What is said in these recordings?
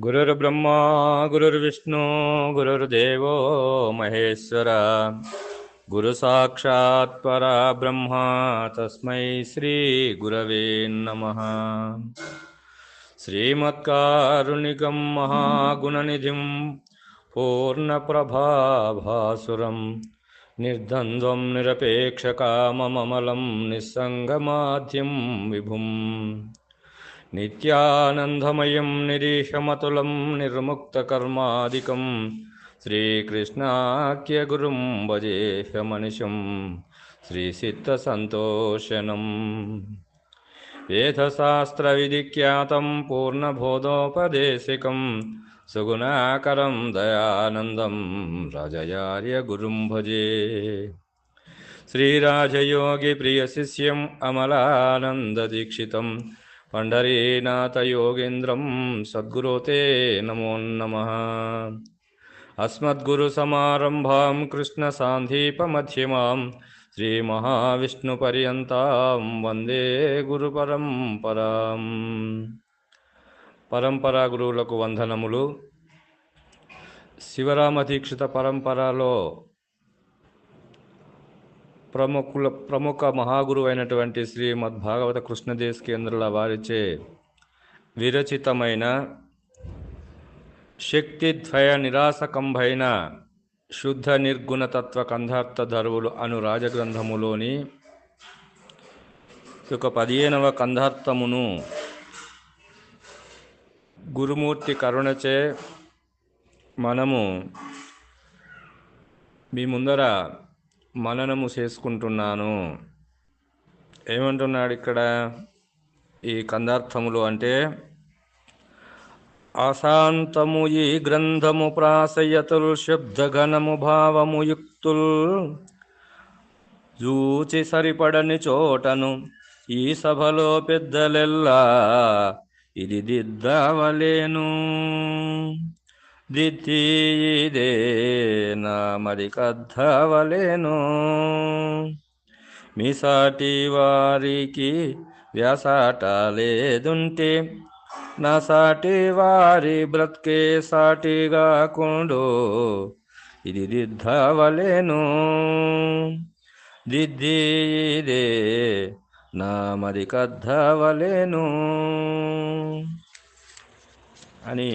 गुरुर्ब्रह्मा गुरुर्विष्णु गुरुर्देवो महेश्वर। गुरुसाक्षात् परब्रह्मा तस्मै श्रीगुरवे नमः। श्रीमत्कारुणिकं महागुणनिधिं पूर्णप्रभाभासुरं निर्द्वन्द्वं निरपेक्षकाममलं निस्सङ्गमाद्यं विभुम् नित्यानन्दमयं निरीशमतुलं निर्मुक्तकर्मादिकं श्रीकृष्णाख्यगुरुं भजेशमनिशं श्रीसिद्धसन्तोषणम् वेदशास्त्रविधिख्यातं पूर्णबोधोपदेशिकं सुगुणाकरं दयानन्दं राजयार्यगुरुं भजे। श्रीराजयोगिप्रियशिष्यम् अमलानन्ददीक्षितं पण्डरीनाथयोगीन्द्रं सद्गुरो ते नमो नमः अस्मद्गुरुसमारम्भां कृष्णसान्धीपमध्यमां శ్రీమహావిష్ణుపర్యంతం వందే గురు పరంపరాం పరంపరా గురువులకు వందనములు శివరామ దీక్షిత పరంపరలో ప్రముఖుల ప్రముఖ మహాగురువు అయినటువంటి శ్రీమద్ భాగవత కృష్ణదేశ్ కేంద్రుల వారిచే విరచితమైన శక్తిద్వయ నిరాసకంభైన శుద్ధ నిర్గుణ తత్వ కంధార్థ ధరువులు అను రాజగ్రంథములోని ఒక పదిహేనవ కంధార్థమును గురుమూర్తి కరుణచే మనము మీ ముందర మననము చేసుకుంటున్నాను. ఏమంటున్నాడు ఇక్కడ ఈ కందార్థములు అంటే అశాంతము ఈ గ్రంథము ప్రాసయతుల్ శబ్దఘనము భావము యుక్తుల్ జూచి సరిపడని చోటను ఈ సభలో పెద్దలెల్లా ఇది దిద్దవలేను. దిద్ది నా మరి కద్దవలేను మీసాటి వారికి వ్యాసాట లేదుంటే నా సాటి వారి బ్రతికే సాటిగా కుండు ఇది దిద్దవలేను దిద్ది నా మరి కద్దవలేను అని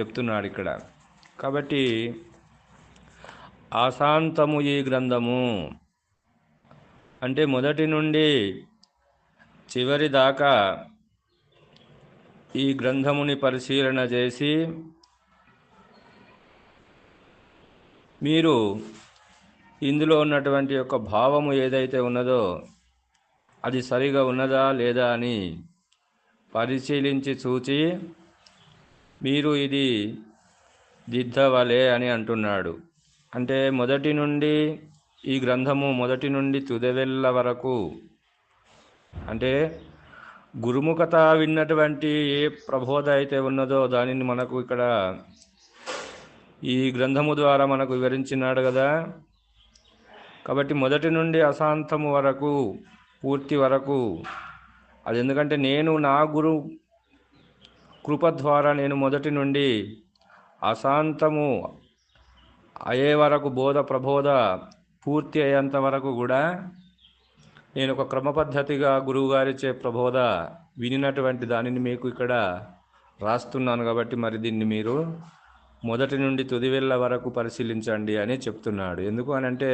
చెప్తున్నాడు ఇక్కడ. కాబట్టి ఆశాంతము ఈ గ్రంథము. అంటే మొదటి నుండి చివరి దాకా ఈ గ్రంథముని పరిశీలన చేసి మీరు ఇందులో ఉన్నటువంటి యొక్క భావము ఏదైతే ఉన్నదో అది సరిగా ఉన్నదా లేదా అని పరిశీలించి చూచి మీరు ఇది దిద్దవలే అని అంటున్నాడు. అంటే మొదటి నుండి ఈ గ్రంథము మొదటి నుండి తుదవెల్ల వరకు అంటే గురుముఖత విన్నటువంటి ఏ ప్రబోధ అయితే ఉన్నదో దానిని మనకు ఇక్కడ ఈ గ్రంథము ద్వారా మనకు వివరించినాడు కదా. కాబట్టి మొదటి నుండి అశాంతము వరకు పూర్తి వరకు అది ఎందుకంటే నేను నా గురు కృప ద్వారా నేను మొదటి నుండి అశాంతము అయ్యే వరకు బోధ ప్రబోధ పూర్తి అయ్యేంత వరకు కూడా నేను ఒక క్రమపద్ధతిగా గురువుగారిచే ప్రబోధ వినినటువంటి దానిని మీకు ఇక్కడ రాస్తున్నాను కాబట్టి మరి దీన్ని మీరు మొదటి నుండి తుదివెళ్ళ వరకు పరిశీలించండి అని చెప్తున్నాడు. ఎందుకు అని అంటే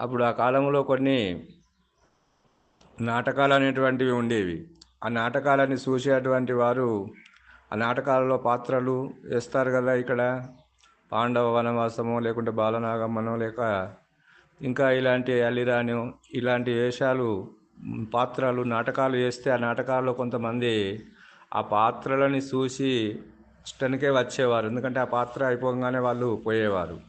అప్పుడు ఆ కాలంలో కొన్ని నాటకాలు అనేటువంటివి ఉండేవి. ఆ నాటకాలని చూసేటువంటి వారు ఆ నాటకాలలో పాత్రలు వేస్తారు కదా ఇక్కడ. పాండవ వనవాసము లేకుంటే బాలనాగమ్మనో లేక ఇంకా ఇలాంటి అలిరాను ఇలాంటి వేషాలు పాత్రలు నాటకాలు వేస్తే ఆ నాటకాల్లో కొంతమంది ఆ పాత్రలని చూసి ఇష్టనికే వచ్చేవారు. ఎందుకంటే ఆ పాత్ర అయిపోగానే వాళ్ళు పోయేవారు.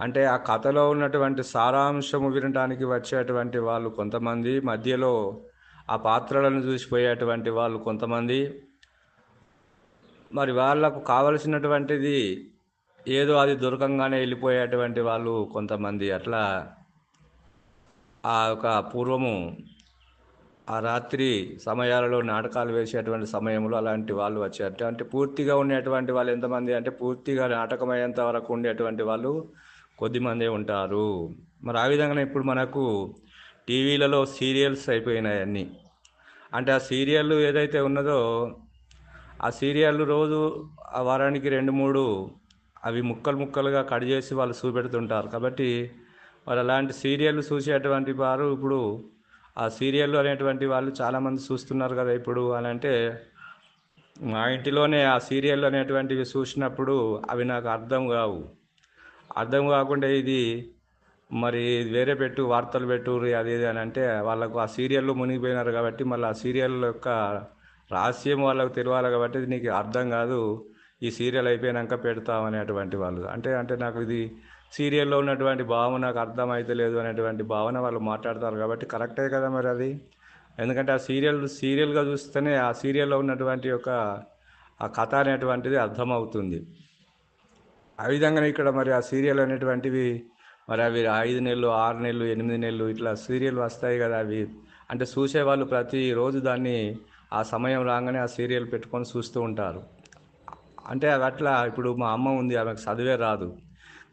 అంటే ఆ కథలో ఉన్నటువంటి సారాంశము వినడానికి వచ్చేటువంటి వాళ్ళు కొంతమంది. మధ్యలో ఆ పాత్రలను చూసిపోయేటువంటి వాళ్ళు కొంతమంది. మరి వాళ్ళకు కావలసినటువంటిది ఏదో అది దొరకంగానే వెళ్ళిపోయేటువంటి వాళ్ళు కొంతమంది. అట్లా ఆ యొక్క పూర్వము ఆ రాత్రి సమయాలలో నాటకాలు వేసేటువంటి సమయంలో అలాంటి వాళ్ళు వచ్చారు. అంటే పూర్తిగా ఉండేటువంటి వాళ్ళు ఎంతమంది? అంటే పూర్తిగా నాటకమయ్యేంత వరకు ఉండేటువంటి వాళ్ళు కొద్దిమందే ఉంటారు. మరి ఆ విధంగానే ఇప్పుడు మనకు టీవీలలో సీరియల్స్ అయిపోయినాయి అన్నీ. అంటే ఆ సీరియల్ ఏదైతే ఉన్నదో ఆ సీరియల్ రోజు ఆ వారానికి రెండు మూడు అవి ముక్కలు ముక్కలుగా కట్ చేసి వాళ్ళు చూపెడుతుంటారు. కాబట్టి మరి అలాంటి సీరియల్ చూసేటువంటి వారు ఇప్పుడు ఆ సీరియల్ అనేటువంటి వాళ్ళు చాలామంది చూస్తున్నారు కదా ఇప్పుడు అని అంటే మా ఇంటిలోనే ఆ సీరియల్ అనేటువంటివి చూసినప్పుడు అవి నాకు అర్థం కావు. అర్థం కాకుండా ఇది మరి వేరే పెట్టు వార్తలు పెట్టు అది ఇది అని అంటే వాళ్ళకు ఆ సీరియల్లో మునిగిపోయినారు కాబట్టి మళ్ళీ ఆ సీరియల్ యొక్క రహస్యం వాళ్ళకు తెలియాలి కాబట్టి నీకు అర్థం కాదు. ఈ సీరియల్ అయిపోయినాక పెడతాం అనేటువంటి వాళ్ళు. అంటే అంటే నాకు ఇది సీరియల్లో ఉన్నటువంటి భావన నాకు అర్థం అనేటువంటి భావన వాళ్ళు మాట్లాడతారు కాబట్టి కరెక్టే కదా మరి అది. ఎందుకంటే ఆ సీరియల్ సీరియల్గా చూస్తేనే ఆ సీరియల్లో ఉన్నటువంటి యొక్క ఆ కథ అనేటువంటిది అర్థమవుతుంది. ఆ విధంగానే ఇక్కడ మరి ఆ సీరియల్ అనేటువంటివి మరి అవి ఐదు నెలలు ఆరు నెలలు ఎనిమిది నెలలు ఇట్లా సీరియల్ వస్తాయి కదా అవి. అంటే చూసేవాళ్ళు ప్రతిరోజు దాన్ని ఆ సమయం రాగానే ఆ సీరియల్ పెట్టుకొని చూస్తూ ఉంటారు. అంటే అవి అట్లా ఇప్పుడు మా అమ్మ ఉంది ఆమెకు చదివే రాదు.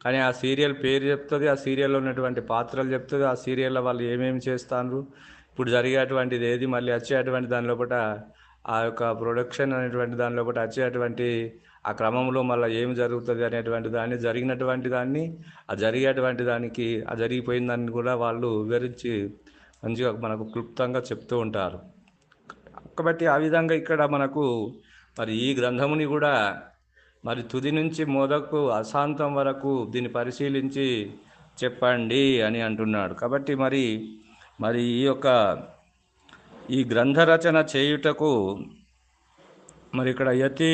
కానీ ఆ సీరియల్ పేరు చెప్తుంది ఆ సీరియల్లో ఉన్నటువంటి పాత్రలు చెప్తుంది ఆ సీరియల్లో వాళ్ళు ఏమేమి చేస్తారు ఇప్పుడు జరిగేటువంటిది ఏది? మళ్ళీ వచ్చేటువంటి దాని లోపల ఆ యొక్క ప్రొడక్షన్ అనేటువంటి దాని లోపల వచ్చేటువంటి ఆ క్రమంలో మళ్ళీ ఏమి జరుగుతుంది అనేటువంటి దాన్ని జరిగినటువంటి దాన్ని ఆ జరిగేటువంటి దానికి ఆ జరిగిపోయిన దాన్ని కూడా వాళ్ళు వివరించి మంచిగా మనకు క్లుప్తంగా చెప్తూ ఉంటారు. కాబట్టి ఆ విధంగా ఇక్కడ మనకు మరి ఈ గ్రంథముని కూడా మరి తుది నుంచి మొదకు అశాంతం వరకు దీన్ని పరిశీలించి చెప్పండి అని అంటున్నాడు. కాబట్టి మరి మరి ఈ యొక్క ఈ గ్రంథ రచన చేయుటకు మరి ఇక్కడ యతి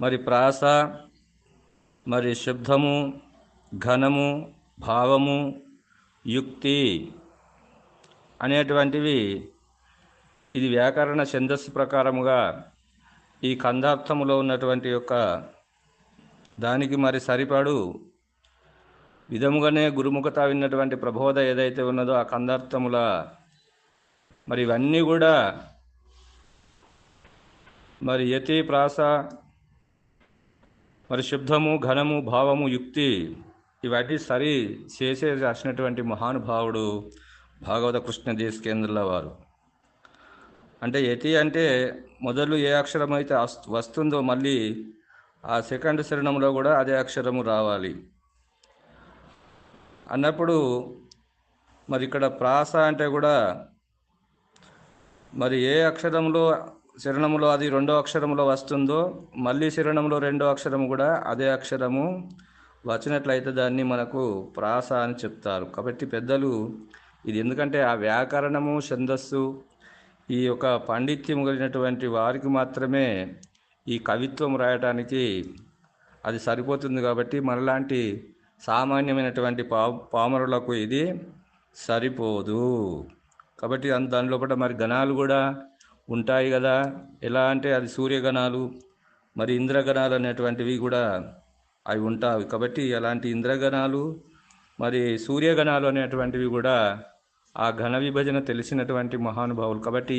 మరి ప్రాస మరి శబ్దము ఘనము భావము యుక్తి అనేటువంటివి ఇది వ్యాకరణ ఛందస్సు ప్రకారముగా ఈ కందార్థములో ఉన్నటువంటి యొక్క దానికి మరి సరిపడు విధముగానే గురుముఖత విన్నటువంటి ప్రబోధ ఏదైతే ఉన్నదో ఆ కందార్థముల మరి ఇవన్నీ కూడా మరి యతి ప్రాస మరి శుద్ధము ఘనము భావము యుక్తి ఇవన్నీ సరి చేసే రాసినటువంటి మహానుభావుడు భాగవత కృష్ణ దేశకేంద్రుల వారు. అంటే యతి అంటే మొదలు ఏ అక్షరం అయితే వస్తుందో మళ్ళీ ఆ సెకండ్ శరణంలో కూడా అదే అక్షరము రావాలి. అన్నప్పుడు మరి ఇక్కడ ప్రాస అంటే కూడా మరి ఏ అక్షరంలో శరణములో అది రెండో అక్షరంలో వస్తుందో మళ్ళీ శరణంలో రెండో అక్షరము కూడా అదే అక్షరము వచ్చినట్లయితే దాన్ని మనకు ప్రాస అని చెప్తారు. కాబట్టి పెద్దలు ఇది ఎందుకంటే ఆ వ్యాకరణము ఛందస్సు ఈ యొక్క పాండిత్యం కలిగినటువంటి వారికి మాత్రమే ఈ కవిత్వం రాయటానికి అది సరిపోతుంది కాబట్టి మనలాంటి సామాన్యమైనటువంటి పా పామరులకు ఇది సరిపోదు. కాబట్టి దాని లోపల మరి గణాలు కూడా ఉంటాయి కదా. ఎలా అంటే అది సూర్యగణాలు మరి ఇంద్రగణాలు అనేటువంటివి కూడా అవి ఉంటాయి. కాబట్టి అలాంటి ఇంద్రగణాలు మరి సూర్యగణాలు అనేటువంటివి కూడా ఆ ఘన విభజన తెలిసినటువంటి మహానుభావులు. కాబట్టి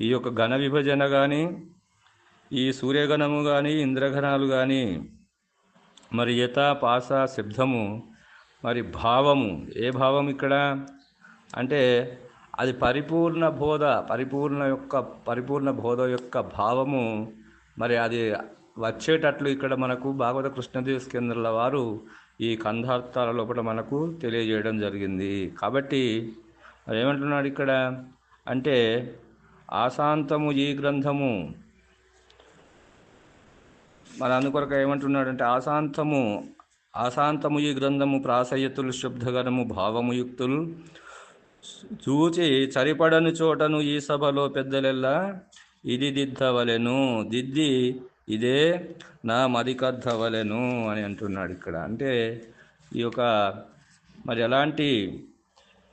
ఈ యొక్క ఘన విభజన కానీ ఈ సూర్యగణము కానీ ఇంద్రగణాలు కానీ మరి యథ పాస శబ్దము మరి భావము ఏ భావం ఇక్కడ? అంటే అది పరిపూర్ణ బోధ పరిపూర్ణ యొక్క పరిపూర్ణ బోధ యొక్క భావము. మరి అది వచ్చేటట్లు ఇక్కడ మనకు భాగవత కృష్ణదేశ కేంద్రాల వారు ఈ కంధార్థాల లోపల మనకు తెలియజేయడం జరిగింది. కాబట్టి మరి ఏమంటున్నాడు ఇక్కడ? అంటే ఆశాంతము ఈ గ్రంథము. మరి అందుకొరకు ఏమంటున్నాడంటే ఆశాంతము ఆశాంతము ఈ గ్రంథము ప్రాసయతులు శుబ్ధగణము భావము యుక్తులు చూచి సరిపడని చోటను ఈ సభలో పెద్దలెల్లా ఇది దిద్దవలెను దిద్ది ఇదే నా మదికద్దవలెను అని అంటున్నాడు ఇక్కడ. అంటే ఈ యొక్క మరి ఎలాంటి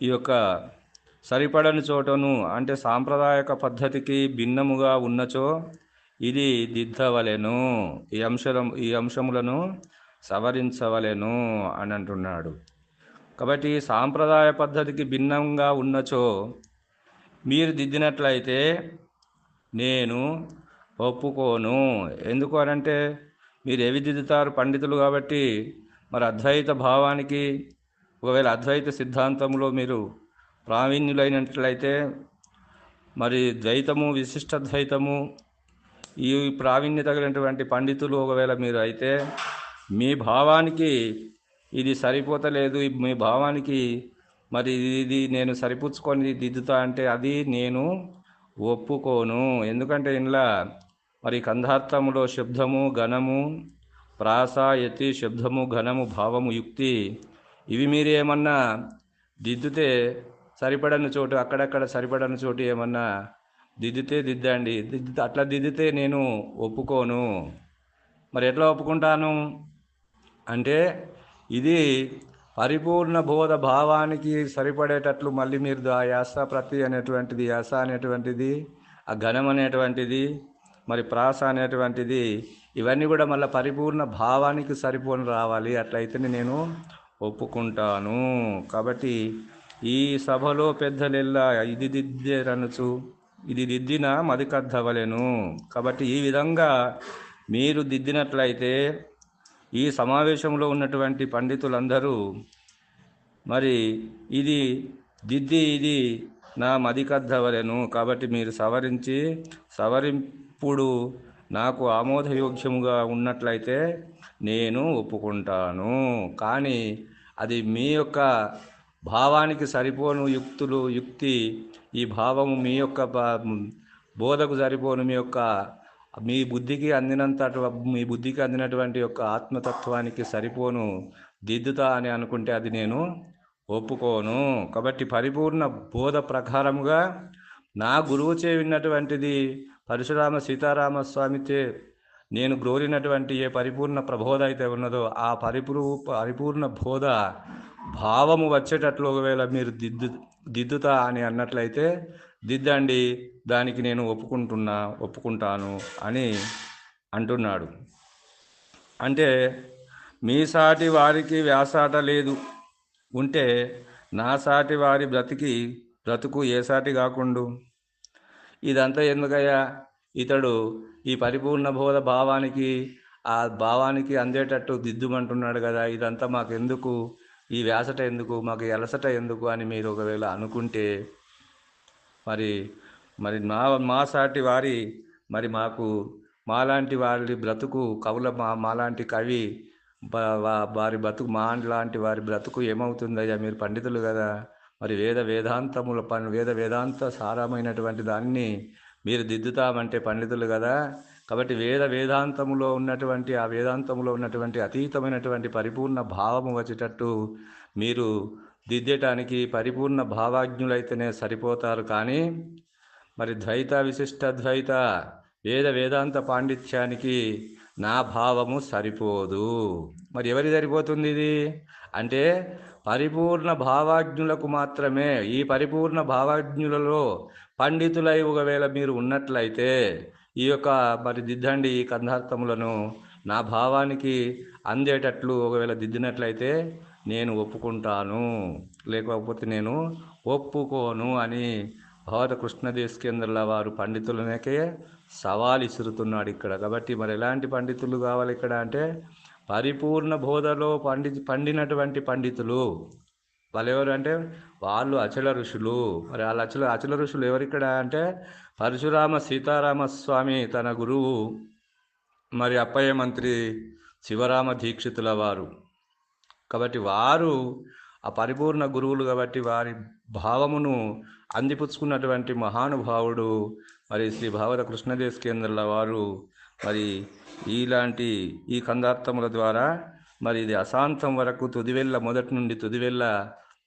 ఈ యొక్క సరిపడని చోటను అంటే సాంప్రదాయక పద్ధతికి భిన్నముగా ఉన్నచో ఇది దిద్దవలెను. ఈ అంశం ఈ అంశములను సవరించవలెను అని అంటున్నాడు. కాబట్టి సాంప్రదాయ పద్ధతికి భిన్నంగా ఉన్నచో మీరు దిద్దినట్లయితే నేను ఒప్పుకోను. ఎందుకు అనంటే మీరు ఏవి దిద్దుతారు? పండితులు కాబట్టి మరి అద్వైత భావానికి ఒకవేళ అద్వైత సిద్ధాంతంలో మీరు ప్రావీణ్యులైనట్లయితే మరి ద్వైతము విశిష్ట ద్వైతము ఈ ప్రావీణ్యత కలిగినటువంటి పండితులు ఒకవేళ మీరు అయితే మీ భావానికి ఇది సరిపోతలేదు మీ భావానికి మరి ఇది నేను సరిపుచ్చుకొని దిద్దుతా అంటే అది నేను ఒప్పుకోను. ఎందుకంటే ఇంట్లో మరి కంధార్థములో శబ్దము ఘనము ప్రాస యతి శబ్దము ఘనము భావము యుక్తి ఇవి మీరు ఏమన్నా దిద్దుతే సరిపడని చోటు అక్కడక్కడ సరిపడని చోటు ఏమన్నా దిద్దితే దిద్దండి. దిద్దు అట్లా దిద్దితే నేను ఒప్పుకోను. మరి ఎట్లా ఒప్పుకుంటాను? అంటే ఇది పరిపూర్ణ బోధ భావానికి సరిపడేటట్లు మళ్ళీ మీరు ఆ యాస ప్రతి అనేటువంటిది యాస అనేటువంటిది ఆ ఘనం అనేటువంటిది మరి ప్రాస అనేటువంటిది ఇవన్నీ కూడా మళ్ళీ పరిపూర్ణ భావానికి సరిపోని రావాలి. అట్లయితేనే నేను ఒప్పుకుంటాను. కాబట్టి ఈ సభలో పెద్దలెల్లా ఇది దిద్దేరనుచు ఇది దిద్దిన మదికద్దవలెను కాబట్టి ఈ విధంగా మీరు దిద్దినట్లయితే ఈ సమావేశంలో ఉన్నటువంటి పండితులందరూ మరి ఇది దిద్ది ఇది నా మదికద్దవలెను కాబట్టి మీరు సవరించి సవరింపుడు నాకు ఆమోదయోగ్యముగా ఉన్నట్లయితే నేను ఒప్పుకుంటాను. కానీ అది మీ యొక్క భావానికి సరిపోను యుక్తులు యుక్తి ఈ భావము మీ యొక్క బోధకు సరిపోను మీ యొక్క మీ బుద్ధికి అందినంత మీ బుద్ధికి అందినటువంటి యొక్క ఆత్మతత్వానికి సరిపోను దిద్దుతా అని అనుకుంటే అది నేను ఒప్పుకోను. కాబట్టి పరిపూర్ణ బోధ ప్రకారముగా నా గురువుచే విన్నటువంటిది పరశురామ సీతారామ స్వామిచే నేను గ్రోలినటువంటి ఏ పరిపూర్ణ ప్రబోధ అయితే ఉన్నదో ఆ పరిపూర్ పరిపూర్ణ బోధ భావము వచ్చేటట్లు ఒకవేళ మీరు దిద్దు దిద్దుతా అని అన్నట్లయితే దిద్దండి దానికి నేను ఒప్పుకుంటున్నా ఒప్పుకుంటాను అని అంటున్నాడు. అంటే మీ సాటి వారికి వ్యాసాట లేదు. ఉంటే నా సాటి వారి బ్రతికి బ్రతుకు ఏ సాటి కాకుండు? ఇదంతా ఎందుకయ్యా? ఇతడు ఈ పరిపూర్ణ బోధ భావానికి ఆ భావానికి అందేటట్టు దిద్దుమంటున్నాడు కదా. ఇదంతా మాకెందుకు? ఈ వ్యాసట ఎందుకు? మాకు ఎలసట ఎందుకు? అని మీరు ఒకవేళ అనుకుంటే మరి మరి మా మా సాటి వారి మరి మాకు మాలాంటి వారి బ్రతుకు కవుల మా మాలాంటి కవి వారి బ్రతుకు మా లాంటి వారి బ్రతుకు ఏమవుతుందయ్యా? మీరు పండితులు కదా. మరి వేద వేదాంతముల పని వేద వేదాంత సారమైనటువంటి దాన్ని మీరు దిద్దుతామంటే పండితులు కదా. కాబట్టి వేద వేదాంతములో ఉన్నటువంటి ఆ వేదాంతములో ఉన్నటువంటి అతీతమైనటువంటి పరిపూర్ణ భావము వచ్చేటట్టు మీరు దిద్దటానికి పరిపూర్ణ భావాజ్ఞులైతేనే సరిపోతారు కానీ మరి ద్వైత విశిష్ట ద్వైత వేద వేదాంత పాండిత్యానికి నా భావము సరిపోదు. మరి ఎవరి సరిపోతుంది ఇది? అంటే పరిపూర్ణ భావాజ్ఞులకు మాత్రమే ఈ పరిపూర్ణ భావాజ్ఞులలో పండితులై ఒకవేళ మీరు ఉన్నట్లయితే ఈ యొక్క మరి దిద్దండి ఈ కందార్థములను నా భావానికి అందేటట్లు ఒకవేళ దిద్దినట్లయితే నేను ఒప్పుకుంటాను. లేకపోతే నేను ఒప్పుకోను అని భగవత కృష్ణదేశకేంద్రుల వారు పండితులనకే సవాల్ ఇసురుతున్నాడు ఇక్కడ. కాబట్టి మరి ఎలాంటి పండితులు కావాలి ఇక్కడ అంటే పరిపూర్ణ బోధలో పండి పండినటువంటి పండితులు. వాళ్ళు ఎవరు అంటే వాళ్ళు అచల ఋషులు. మరి వాళ్ళ అచల అచల ఋషులు ఎవరిక్కడ అంటే పరశురామ సీతారామ స్వామి తన గురువు మరి అప్పయ్య మంత్రి శివరామ దీక్షితుల వారు. కాబట్టి వారు ఆ పరిపూర్ణ గురువులు కాబట్టి వారి భావమును అందిపుచ్చుకున్నటువంటి మహానుభావుడు మరి శ్రీ భావత కృష్ణదేశకేంద్రుల వారు మరి ఇలాంటి ఈ కందార్థముల ద్వారా మరి ఇది అశాంతం వరకు తుదివెళ్ళ మొదటి నుండి తుదివెళ్ళ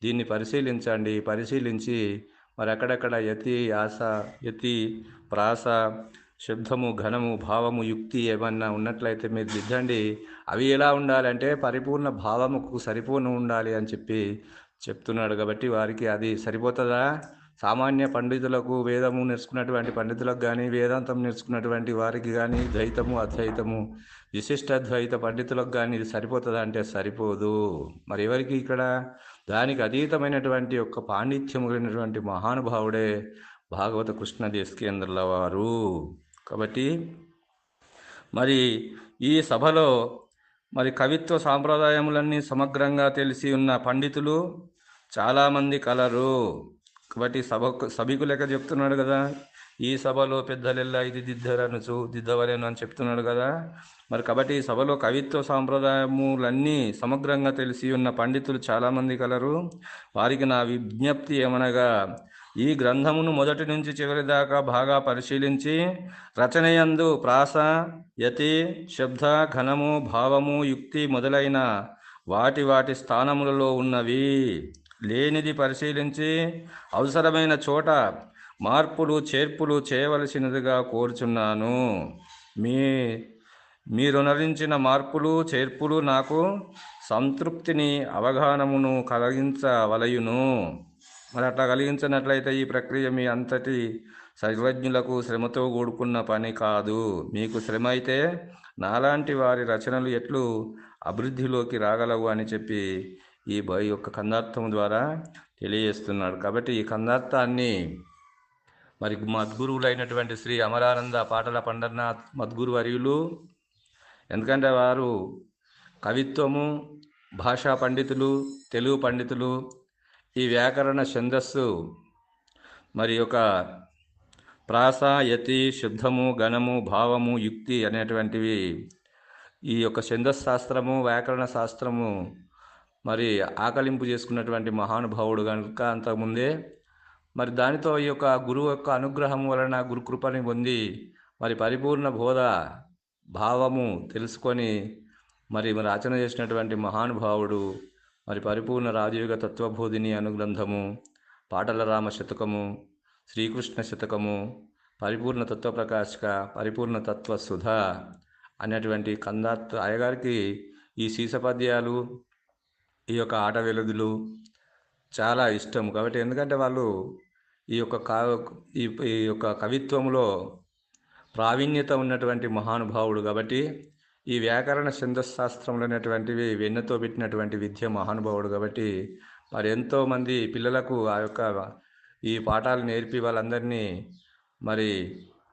దీన్ని పరిశీలించండి. పరిశీలించి మరి అక్కడక్కడ యతి ఆశ యతి ప్రాస శబ్దము ఘనము భావము యుక్తి ఏమన్నా ఉన్నట్లయితే మీరు దిద్దండి. అవి ఎలా ఉండాలంటే పరిపూర్ణ భావముకు సరిపోను ఉండాలి అని చెప్పి చెప్తున్నాడు కాబట్టి వారికి అది సరిపోతుందా? సామాన్య పండితులకు వేదము నేర్చుకున్నటువంటి పండితులకు కానీ వేదాంతం నేర్చుకున్నటువంటి వారికి కానీ ద్వైతము అద్వైతము విశిష్ట ద్వైత పండితులకు కానీ ఇది సరిపోతుందా అంటే సరిపోదు. మరి ఎవరికి ఇక్కడ? దానికి అతీతమైనటువంటి యొక్క పాండిత్యము కలిగినటువంటి మహానుభావుడే భాగవత కృష్ణ దేశకేంద్రుల వారు. కాబట్టి మరి ఈ సభలో మరి కవిత్వ సాంప్రదాయములన్నీ సమగ్రంగా తెలిసి ఉన్న పండితులు చాలామంది కలరు. కాబట్టి సభకు సభికు లెక్క చెప్తున్నాడు కదా. ఈ సభలో పెద్దలెల్లా ఇది దిద్దరనుచు దిద్దవలేను అని చెప్తున్నాడు కదా. మరి కాబట్టి ఈ సభలో కవిత్వ సాంప్రదాయములన్నీ సమగ్రంగా తెలిసి ఉన్న పండితులు చాలామంది కలరు. వారికి నా విజ్ఞప్తి ఏమనగా ఈ గ్రంథమును మొదటి నుంచి చివరి దాకా బాగా పరిశీలించి రచనయందు ప్రాస యతి శబ్ద ఘనము భావము యుక్తి మొదలైన వాటి వాటి స్థానములలో ఉన్నవి. లేనిది పరిశీలించి అవసరమైన చోట మార్పులు చేర్పులు చేయవలసినదిగా కోరుచున్నాను. మీ మీరు నరించిన మార్పులు చేర్పులు నాకు సంతృప్తిని అవగాహనమును కలిగించవలయును. మరి అట్లా కలిగించినట్లయితే ఈ ప్రక్రియ మీ అంతటి సర్వజ్ఞులకు శ్రమతో కూడుకున్న పని కాదు. మీకు శ్రమ అయితే నాలాంటి వారి రచనలు ఎట్లు అభివృద్ధిలోకి రాగలవు అని చెప్పి ఈ భయ యొక్క కందార్థం ద్వారా తెలియజేస్తున్నాడు కాబట్టి ఈ కందార్థాన్ని మరి మద్గురువులైనటువంటి శ్రీ అమరానంద పాటల పండర్నాథ్ మద్గురు వర్యులు ఎందుకంటే వారు కవిత్వము భాషా పండితులు తెలుగు పండితులు ఈ వ్యాకరణ ఛందస్సు మరి యొక్క ప్రాస యతి శుద్ధము ఘనము భావము యుక్తి అనేటువంటివి ఈ యొక్క ఛందస్శాస్త్రము వ్యాకరణ శాస్త్రము మరి ఆకలింపు చేసుకున్నటువంటి మహానుభావుడు కనుక అంతకుముందే మరి దానితో ఈ యొక్క గురువు యొక్క అనుగ్రహం వలన గురుకృపని పొంది మరి పరిపూర్ణ బోధ భావము తెలుసుకొని మరి మరి రచన చేసినటువంటి మహానుభావుడు మరి పరిపూర్ణ రాజయోగ తత్వబోధిని అనుగ్రంథము పాటల రామ శతకము శ్రీకృష్ణ శతకము పరిపూర్ణ తత్వ ప్రకాశక పరిపూర్ణ తత్వ సుధ అనేటువంటి కందాత్ అయ్యగారికి ఈ సీసపద్యాలు ఈ యొక్క ఆట వెలుగులు చాలా ఇష్టం కాబట్టి ఎందుకంటే వాళ్ళు ఈ యొక్క కా ఈ ఈ యొక్క కవిత్వంలో ప్రావీణ్యత ఉన్నటువంటి మహానుభావుడు కాబట్టి ఈ వ్యాకరణ ఛందశాస్త్రంలో అనేటువంటివి వెన్నతో పెట్టినటువంటి విద్య మహానుభావుడు కాబట్టి మరి ఎంతోమంది పిల్లలకు ఆ యొక్క ఈ పాఠాలు నేర్పి వాళ్ళందరినీ మరి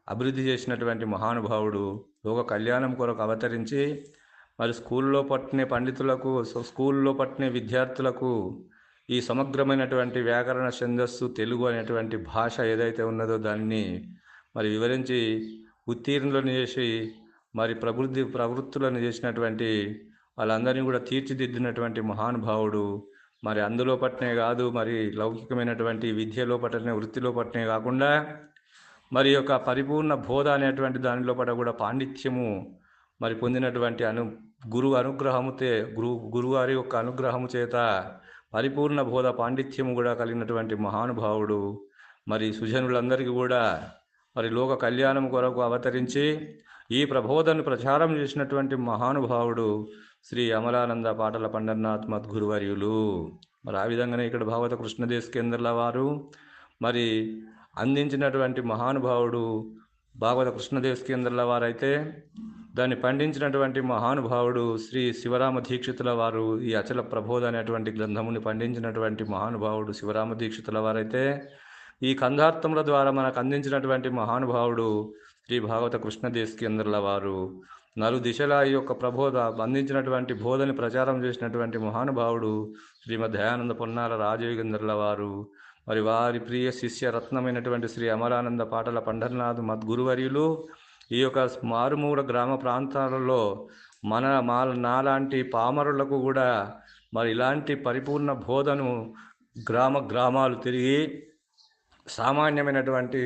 అభివృద్ధి చేసినటువంటి మహానుభావుడు లోక కళ్యాణం కొరకు అవతరించి మరి స్కూల్లో పట్టిన పండితులకు స్కూల్లో పట్టిన విద్యార్థులకు ఈ సమగ్రమైనటువంటి వ్యాకరణ ఛందస్సు తెలుగు అనేటువంటి భాష ఏదైతే ఉన్నదో దాన్ని మరి వివరించి ఉత్తీర్ణులను చేసి మరి ప్రవృత్తి ప్రవృత్తులను చేసినటువంటి వాళ్ళందరినీ కూడా తీర్చిదిద్దినటువంటి మహానుభావుడు. మరి అందులో పట్నే కాదు మరి లౌకికమైనటువంటి విద్యలో పట్టనే వృత్తిలో పట్టనే కాకుండా మరి యొక్క పరిపూర్ణ బోధ అనేటువంటి దానిలో పట కూడా పాండిత్యము మరి పొందినటువంటి అను గురువు అనుగ్రహముతే గురు గురువారి యొక్క అనుగ్రహము చేత పరిపూర్ణ బోధ పాండిత్యము కూడా కలిగినటువంటి మహానుభావుడు. మరి సుజనులందరికీ కూడా మరి లోక కళ్యాణం కొరకు అవతరించి ఈ ప్రబోధను ప్రచారం చేసినటువంటి మహానుభావుడు శ్రీ అమలానంద పాటల పండర్నాథ్ మద్గురువర్యులు. మరి ఆ విధంగానే ఇక్కడ భాగవత కృష్ణదేశ కేంద్రాల వారు. మరి అందించినటువంటి మహానుభావుడు భాగవత కృష్ణదేశ కేంద్రాల వారైతే దాన్ని పండించినటువంటి మహానుభావుడు శ్రీ శివరామ దీక్షితుల వారు ఈ అచల ప్రబోధ అనేటువంటి గ్రంథముని పండించినటువంటి మహానుభావుడు శివరామ దీక్షితుల వారైతే ఈ కంధార్థముల ద్వారా మనకు అందించినటువంటి మహానుభావుడు శ్రీ భాగవత కృష్ణదేశ్ కేంద్రల వారు నలు దిశల ఈ యొక్క ప్రబోధ బంధించినటువంటి బోధని ప్రచారం చేసినటువంటి మహానుభావుడు శ్రీమద్ దయానంద పొన్నాల రాజయోగేంద్రుల వారు. మరి వారి ప్రియ శిష్య రత్నమైనటువంటి శ్రీ అమరానంద పాటల పండర్నాథ్ మద్గురువర్యులు ఈ యొక్క మారుమూల గ్రామ ప్రాంతాలలో మన మా నాలాంటి పామరులకు కూడా మరి ఇలాంటి పరిపూర్ణ బోధను గ్రామ గ్రామాలు తిరిగి సామాన్యమైనటువంటి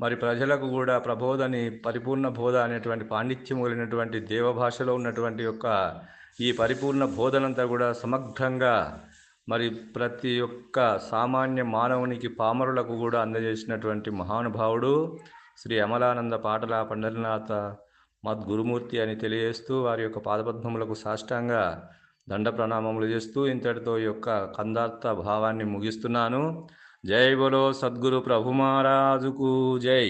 మరి ప్రజలకు కూడా ప్రబోధని పరిపూర్ణ బోధ అనేటువంటి పాండిత్యం కలిగినటువంటి దేవభాషలో ఉన్నటువంటి యొక్క ఈ పరిపూర్ణ బోధనంతా కూడా సమగ్రంగా మరి ప్రతి ఒక్క సామాన్య మానవునికి పామరులకు కూడా అందజేసినటువంటి మహానుభావుడు శ్రీ అమలానంద పాటల పండరినాథ మద్గురుమూర్తి అని తెలియజేస్తూ వారి యొక్క పాదపద్మములకు సాష్టంగా దండ ప్రణామములు చేస్తూ ఇంతటితో ఈ యొక్క కందార్థ భావాన్ని ముగిస్తున్నాను. జై బోలో సద్గురు ప్రభు మహారాజుకు జై.